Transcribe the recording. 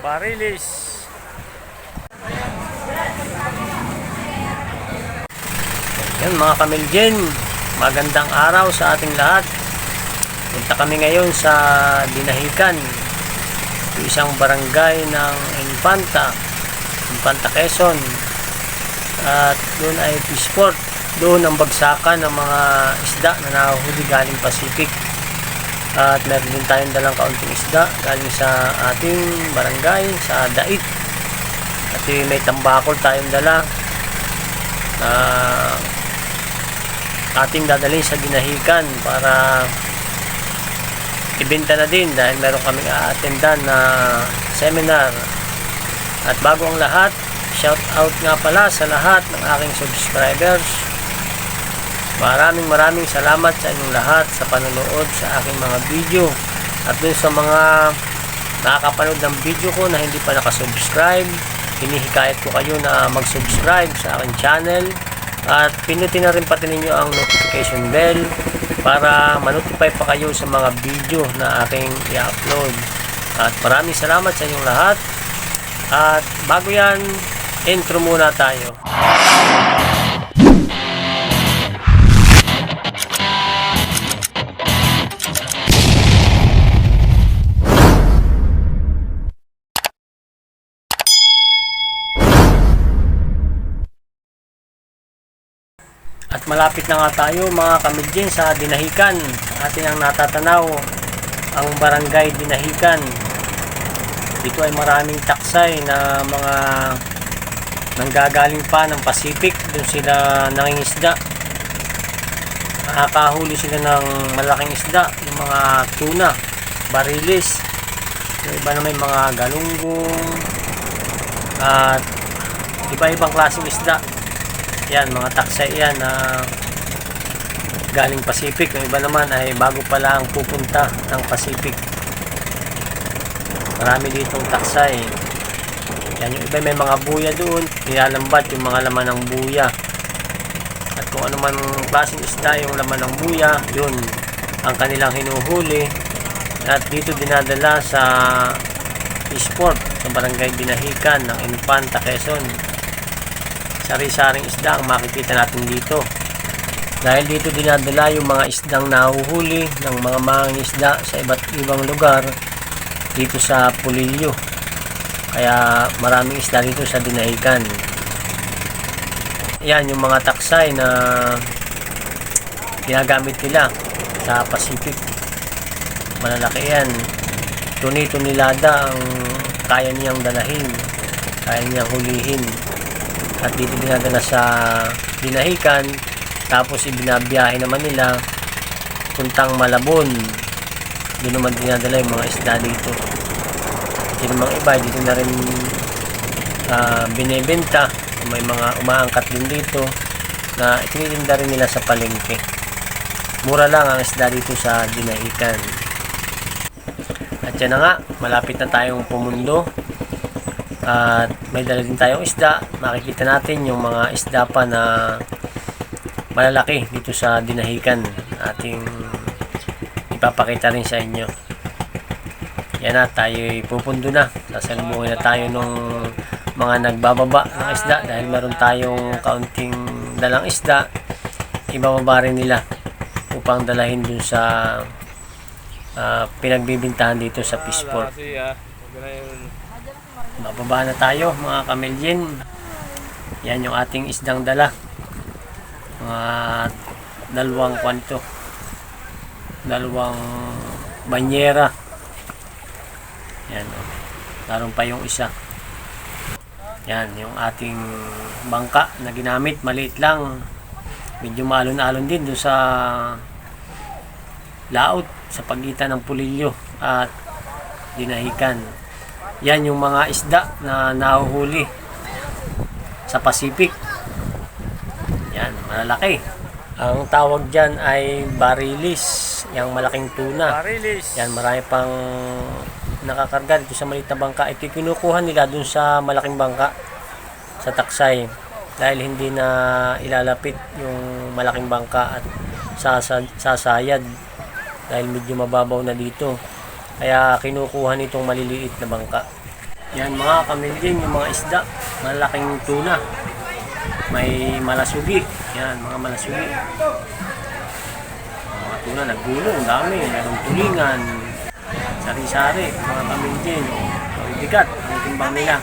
Barilis. Yan mga kamiljen, magandang araw sa ating lahat. Punta kami ngayon sa Dinahican, yung isang barangay ng Infanta, Infanta Quezon. At doon ay Pisport, doon ang bagsakan ng mga isda na nahuhuli galing Pacific. At meron din tayong dalang kaunting isda galing sa ating barangay, sa Dait. At yung may tambakol tayong dala na ating dadalhin sa ginahikan para ibenta na din dahil meron kaming a-attendan na seminar. At bago ang lahat, shout out nga pala sa lahat ng aking subscribers. Maraming maraming salamat sa inyong lahat sa panonood sa aking mga video. At dun sa mga nakakapanood ng video ko na hindi pa nakasubscribe, hinihikayat ko kayo na mag-subscribe sa aking channel at pinutin na rin pati ninyo ang notification bell para manotify pa kayo sa mga video na aking i-upload. At maraming salamat sa inyong lahat. At bago yan, intro muna tayo. At malapit na nga tayo mga kamidjin sa Dinahican. Atin ang natatanaw ang barangay Dinahican. Dito ay maraming taksay na mga nanggagaling pa ng Pacific. Doon sila nangingisda. Nakakahuli sila ng malaking isda. Yung mga tuna, barilis. Yung iba na may mga galunggong. At iba-ibang klaseng isda. Yan, mga taksay yan na galing Pacific. Yung iba naman ay bago pa lang pupunta ng Pacific. Marami ditong taksay. Yan, yung iba may mga buya doon. Nilalambat yung mga laman ng buya. At kung ano man klaseng isda yung laman ng buya, yun ang kanilang hinuhuli. At dito dinadala sa Eastport, sa barangay Binahican ng Infanta, Quezon sari-saring isda ang makikita natin dito. Dahil dito dinadala yung mga isdang nahuhuli ng mga mangingisda sa iba't ibang lugar dito sa Pulilyo. Kaya maraming isda dito sa Dinahican. Yan yung mga taksay na ginagamit nila sa Pacific. Malalaki yan. Tuni-tunilada ang kaya niyang dalahin. Kaya niyang hulihin at dito dinadala sa Dinahican tapos ibinabiyahe naman nila puntang Malabon. Doon naman dinadala yung mga isda dito. Yung mga iba dito na rin uh, binebenta may mga umaangkat din dito na itinitinda rin nila sa palengke. Mura lang ang isda dito sa Dinahican at yan na nga malapit na tayong pumundo at may dala din tayong isda. Makikita natin yung mga isda pa na malalaki dito sa dinahikan. Ating ipapakita rin sa inyo. Yan na, tayo pupundo na. Sasalubungin na tayo nung mga nagbababa ng isda dahil meron tayong kaunting dalang isda. Ibababa rin nila upang dalahin dun sa uh, pinagbibintahan dito sa Peaceport. Bababa na tayo mga kamelyin. Yan yung ating isdang dala. Mga dalawang kwanto. Dalawang banyera. Yan. Oh. Naroon pa yung isa. Yan, yung ating bangka na ginamit. Maliit lang. Medyo maalon-alon din doon sa laot sa pagitan ng pulilyo at dinahikan. Yan yung mga isda na nahuhuli sa Pacific. Yan, malalaki. Ang tawag dyan ay barilis. Yung malaking tuna. Barilis. Yan, marami pang nakakarga dito sa maliit na bangka. Ito kinukuha nila dun sa malaking bangka sa taksay. Dahil hindi na ilalapit yung malaking bangka at sasa, sasayad. Dahil medyo mababaw na dito. Kaya kinukuha nitong maliliit na bangka. Yan mga kamilding, yung mga isda, malaking tuna. May malasugi. Yan, mga malasugi. Mga tuna, naggulong, dami. Merong tulingan, sari-sari, mga kamilding. So, bigat ang timbang nila.